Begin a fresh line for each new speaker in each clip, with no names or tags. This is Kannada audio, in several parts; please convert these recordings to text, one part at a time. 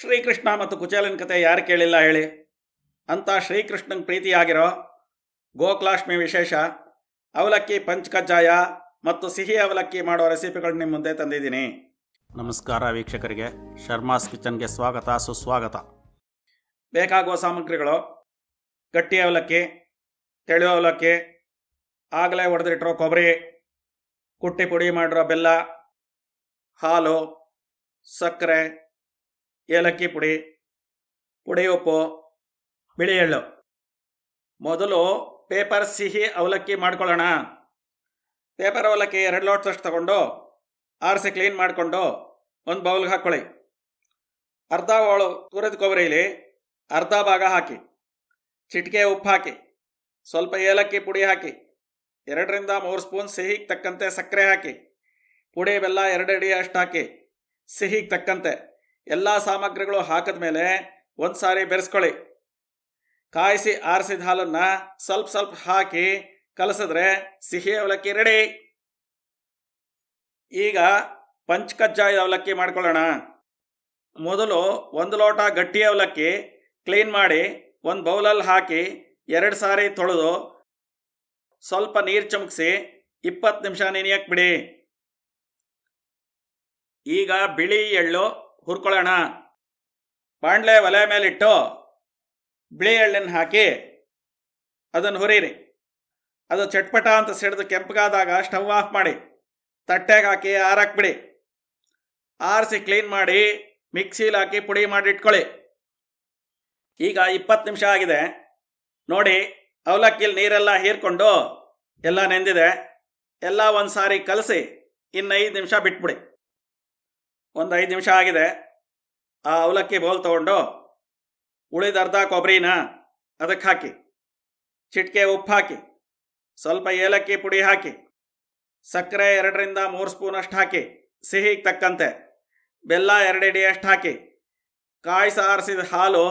ಶ್ರೀಕೃಷ್ಣ ಮತ್ತು ಕುಚೇಲನ ಕತೆ ಯಾರು ಕೇಳಿಲ್ಲ ಹೇಳಿ. ಅಂತ ಶ್ರೀಕೃಷ್ಣನ ಪ್ರೀತಿಯಾಗಿರೋ ಗೋಕುಲಾಷ್ಟಮಿ ವಿಶೇಷ, ಅವಲಕ್ಕಿ, ಪಂಚಕಜ್ಜಾಯ ಮತ್ತು ಸಿಹಿ ಅವಲಕ್ಕಿ ಮಾಡೋ ರೆಸಿಪಿಗಳು ನಿಮ್ಮ ಮುಂದೆ ತಂದಿದ್ದೀನಿ. ನಮಸ್ಕಾರ ವೀಕ್ಷಕರಿಗೆ. ಶರ್ಮಾಸ್ ಕಿಚನ್ಗೆ ಸ್ವಾಗತ, ಸುಸ್ವಾಗತ. ಬೇಕಾಗುವ ಸಾಮಗ್ರಿಗಳು, ಗಟ್ಟಿ ಅವಲಕ್ಕಿ, ತೆಳು ಅವಲಕ್ಕಿ, ಆಗಲೇ ಹೊಡೆದಿಟ್ಟಿರೋ ಕೊಬ್ಬರಿ, ಕುಟ್ಟಿ ಪುಡಿ ಮಾಡಿರೋ ಬೆಲ್ಲ, ಹಾಲು, ಸಕ್ಕರೆ ಏಲಕ್ಕಿ ಪುಡಿ ಪುಡಿ ಉಪ್ಪು, ಬಿಳಿ ಎಳ್ಳು. ಮೊದಲು ಪೇಪರ್ ಸಿಹಿ ಅವಲಕ್ಕಿ ಮಾಡ್ಕೊಳ್ಳೋಣ. ಪೇಪರ್ ಅವಲಕ್ಕಿ ಎರಡು ಲೋಟದಷ್ಟು ತಗೊಂಡು ಆರಿಸಿ ಕ್ಲೀನ್ ಮಾಡಿಕೊಂಡು ಒಂದು ಬೌಲ್ಗೆ ಹಾಕ್ಕೊಳ್ಳಿ. ಅರ್ಧ ಹೋಳು ತುರಿದ ಕೊಬ್ಬರಿಲಿ ಅರ್ಧ ಭಾಗ ಹಾಕಿ. ಚಿಟಿಕೆ ಉಪ್ಪು ಹಾಕಿ. ಸ್ವಲ್ಪ ಏಲಕ್ಕಿ ಪುಡಿ ಹಾಕಿ. ಎರಡರಿಂದ ಮೂರು ಸ್ಪೂನ್ ಸಿಹಿಗೆ ತಕ್ಕಂತೆ ಸಕ್ಕರೆ ಹಾಕಿ. ಪುಡಿ ಬೆಲ್ಲ ಎರಡು ಅಡಿ ಅಷ್ಟು ಹಾಕಿ. ಸಿಹಿಗೆ ತಕ್ಕಂತೆ. ಎಲ್ಲ ಸಾಮಗ್ರಿಗಳು ಹಾಕಿದ ಮೇಲೆ ಒಂದು ಸಾರಿ ಬೆರೆಸ್ಕೊಳ್ಳಿ. ಕಾಯಿಸಿ ಆರಿಸಿದ ಹಾಲನ್ನು ಸ್ವಲ್ಪ ಸ್ವಲ್ಪ ಹಾಕಿ ಕಲಸಿದ್ರೆ ಸಿಹಿ ಅವಲಕ್ಕಿ ರೆಡಿ ಈಗ ಪಂಚಕಜ್ಜಾಯ ಅವಲಕ್ಕಿ ಮಾಡ್ಕೊಳ್ಳೋಣ. ಮೊದಲು ಒಂದು ಲೋಟ ಗಟ್ಟಿ ಅವಲಕ್ಕಿ ಕ್ಲೀನ್ ಮಾಡಿ ಒಂದು ಬೌಲಲ್ಲಿ ಹಾಕಿ ಎರಡು ಸಾರಿ ತೊಳೆದು ಸ್ವಲ್ಪ ನೀರು ಚಮಕಿಸಿ ಇಪ್ಪತ್ತು ನಿಮಿಷ ನೆನೆಯಕ್ಕೆ ಬಿಡಿ. ಈಗ ಬಿಳಿ ಎಳ್ಳು ಹುರ್ಕೊಳ್ಳೋಣ. ಬಾಣಲೆ ಒಲೆ ಮೇಲಿಟ್ಟು ಬಿಳಿ ಎಳ್ಳನ್ನು ಹಾಕಿ ಅದನ್ನು ಹುರಿರಿ ಅದು ಚಟ್ಪಟ ಅಂತ ಸಿಡಿದು ಕೆಂಪಗಾದಾಗ ಸ್ಟವ್ ಆಫ್ ಮಾಡಿ, ತಟ್ಟೆಗೆ ಹಾಕಿ ಆರಾಕ್ಬಿಡಿ. ಆರಿಸಿ ಕ್ಲೀನ್ ಮಾಡಿ, ಮಿಕ್ಸಿಲಿ ಹಾಕಿ ಪುಡಿ ಮಾಡಿ ಇಟ್ಕೊಳ್ಳಿ. ಈಗ ಇಪ್ಪತ್ತು ನಿಮಿಷ ಆಗಿದೆ. ನೋಡಿ, ಅವಲಕ್ಕಿಲಿ ನೀರೆಲ್ಲ ಹೀರ್ಕೊಂಡು ಎಲ್ಲ ನೆಂದಿದೆ. ಎಲ್ಲ ಒಂದು ಸಾರಿ ಕಲಸಿ ಇನ್ನೈದು ನಿಮಿಷ ಬಿಟ್ಬಿಡಿ. ಒಂದು ಐದು ನಿಮಿಷ ಆಗಿದೆ. ಆ ಅವಲಕ್ಕಿ ಬೋಲ್ ತಗೊಂಡು ಉಳಿದ ಅರ್ಧ ಕೊಬ್ಬರಿನ ಅದಕ್ಕೆ ಹಾಕಿ. ಚಿಟಿಕೆ ಉಪ್ಪು ಹಾಕಿ. ಸ್ವಲ್ಪ ಏಲಕ್ಕಿ ಪುಡಿ ಹಾಕಿ. ಸಕ್ಕರೆ ಎರಡರಿಂದ ಮೂರು ಸ್ಪೂನ್ ಅಷ್ಟು ಹಾಕಿ. ಸಿಹಿಗೆ ತಕ್ಕಂತೆ. ಬೆಲ್ಲ ಎರಡಿಡಿಯಷ್ಟು ಅಷ್ಟು ಹಾಕಿ. ಕಾಯಿ ಆರಿಸಿದ ಹಾಲು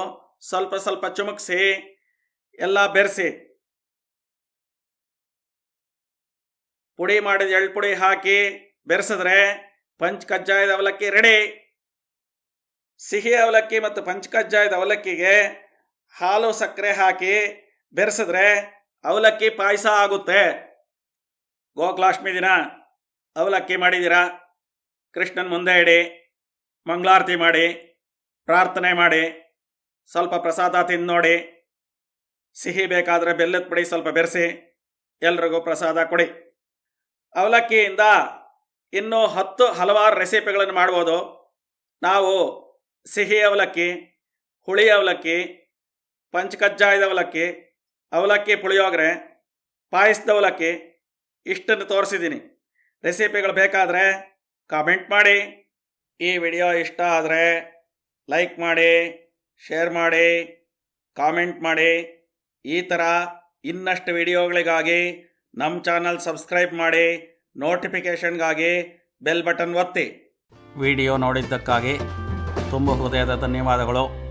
ಸ್ವಲ್ಪ ಸ್ವಲ್ಪ ಚುಮುಕ್ಸಿ ಎಲ್ಲ ಬೆರೆಸಿ. ಪುಡಿ ಮಾಡಿದ ಎಳ್ಳು ಪುಡಿ ಹಾಕಿ ಬೆರೆಸಿದ್ರೆ ಪಂಚ್ ಕಜ್ಜಾಯದ ಅವಲಕ್ಕಿ ರೆಡಿ ಸಿಹಿ ಅವಲಕ್ಕಿ ಮತ್ತು ಪಂಚಕಜ್ಜಾಯದ ಅವಲಕ್ಕಿಗೆ ಹಾಲು ಸಕ್ಕರೆ ಹಾಕಿ ಬೆರೆಸಿದ್ರೆ ಅವಲಕ್ಕಿ ಪಾಯಸ ಆಗುತ್ತೆ. ಗೋಕುಲಾಷ್ಟಮಿ ದಿನ. ಅವಲಕ್ಕಿ ಮಾಡಿದ್ದೀರಾ? ಕೃಷ್ಣನ ಮುಂದೆ ಇಡಿ. ಮಂಗಳಾರತಿ ಮಾಡಿ. ಪ್ರಾರ್ಥನೆ ಮಾಡಿ. ಸ್ವಲ್ಪ ಪ್ರಸಾದ ತಿಂದು ನೋಡಿ. ಸಿಹಿ ಬೇಕಾದರೆ ಬೆಲ್ಲದ ಪುಡಿ ಸ್ವಲ್ಪ ಬೆರೆಸಿ. ಎಲ್ರಿಗೂ ಪ್ರಸಾದ ಕೊಡಿ. ಅವಲಕ್ಕಿಯಿಂದ ಇನ್ನೂ ಹತ್ತು ಹಲವಾರು ರೆಸಿಪಿಗಳನ್ನು ಮಾಡ್ಬೋದು. ನಾವು ಸಿಹಿ ಅವಲಕ್ಕಿ, ಹುಳಿ ಅವಲಕ್ಕಿ, ಪಂಚಕಜ್ಜಾಯದ ಅವಲಕ್ಕಿ ಅವಲಕ್ಕಿ ಪುಳಿಯೋಗರೆ, ಪಾಯಸದ ಅವಲಕ್ಕಿ ಇಷ್ಟನ್ನು ತೋರಿಸಿದ್ದೀನಿ. ರೆಸಿಪಿಗಳು ಬೇಕಾದರೆ ಕಾಮೆಂಟ್ ಮಾಡಿ. ಈ ವಿಡಿಯೋ ಇಷ್ಟ ಆದರೆ ಲೈಕ್ ಮಾಡಿ, ಶೇರ್ ಮಾಡಿ, ಕಾಮೆಂಟ್ ಮಾಡಿ. ಈ ಥರ ಇನ್ನಷ್ಟು ವಿಡಿಯೋಗಳಿಗಾಗಿ ನಮ್ಮ ಚಾನಲ್ ಸಬ್ಸ್ಕ್ರೈಬ್ ಮಾಡಿ. ನೋಟಿಫಿಕೇಷನ್ಗಾಗಿ ಬೆಲ್ ಬಟನ್ ಒತ್ತಿ. ವಿಡಿಯೋ ನೋಡಿದ್ದಕ್ಕಾಗಿ ತುಂಬ ಹೃದಯದ ಧನ್ಯವಾದಗಳು.